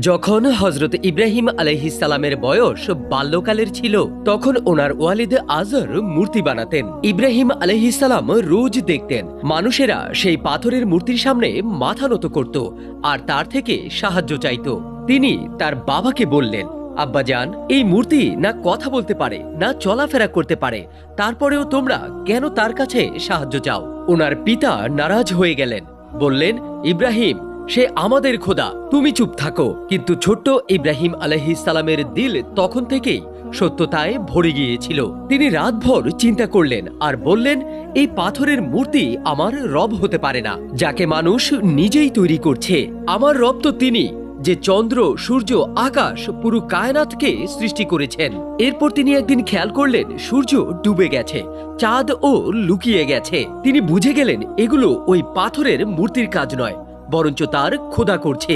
যখন হজরত ইব্রাহিম আলহিসালামের বয়স বাল্যকালের ছিল, তখন ওনার ওয়ালিদ আজর মূর্তি বানাতেন। ইব্রাহিম আলহিসাল্লাম রোজ দেখতেন। মানুষেরা সেই পাথরের মূর্তির সামনে মাথা নত করত আর তার থেকে সাহায্য চাইত। তিনি তার বাবাকে বললেন আব্বাজান এই মূর্তি না কথা বলতে পারে, না চলাফেরা করতে পারে। তারপরেও তোমরা কেন তার কাছে সাহায্য চাও? ওনার পিতা নারাজ হয়ে গেলেন। বললেন, ইব্রাহিম সে আমাদের খোদা। তুমি চুপ থাকো। কিন্তু ছোট্ট ইব্রাহিম সালামের দিল তখন থেকেই সত্যতায় ভরে গিয়েছিল। তিনি রাতভর চিন্তা করলেন আর বললেন, এই পাথরের মূর্তি আমার রব হতে পারে না, যাকে মানুষ নিজেই তৈরি করছে। আমার রব তো তিনি, যে চন্দ্র, সূর্য, আকাশ, পুরো কায়নাতকে সৃষ্টি করেছেন। এরপর তিনি একদিন খেয়াল করলেন, সূর্য ডুবে গেছে চাঁদ ও লুকিয়ে গেছে। তিনি বুঝে গেলেন, এগুলো ওই পাথরের মূর্তির কাজ নয়। বরঞ্চ তার ক্ষুধা করছে।